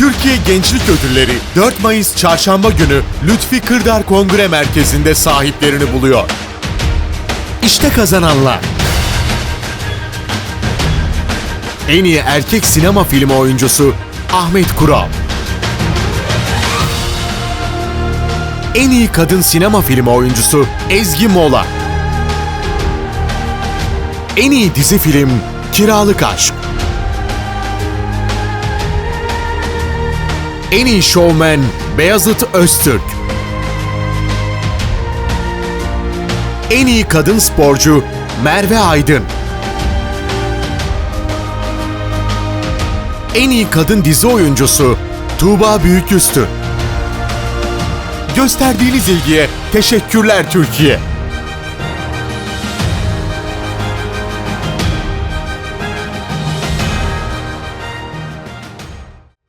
Türkiye Gençlik Ödülleri 4 Mayıs Çarşamba günü Lütfi Kırdar Kongre Merkezi'nde sahiplerini buluyor. İşte kazananlar. En iyi erkek sinema filmi oyuncusu Ahmet Kural. En iyi kadın sinema filmi oyuncusu Ezgi Mola. En iyi dizi film Kiralık Aşk. En iyi şovmen Beyazıt Öztürk. En iyi kadın sporcu Merve Aydın. En iyi kadın dizi oyuncusu Tuğba Büyüküstü. Gösterdiğiniz ilgiye teşekkürler Türkiye.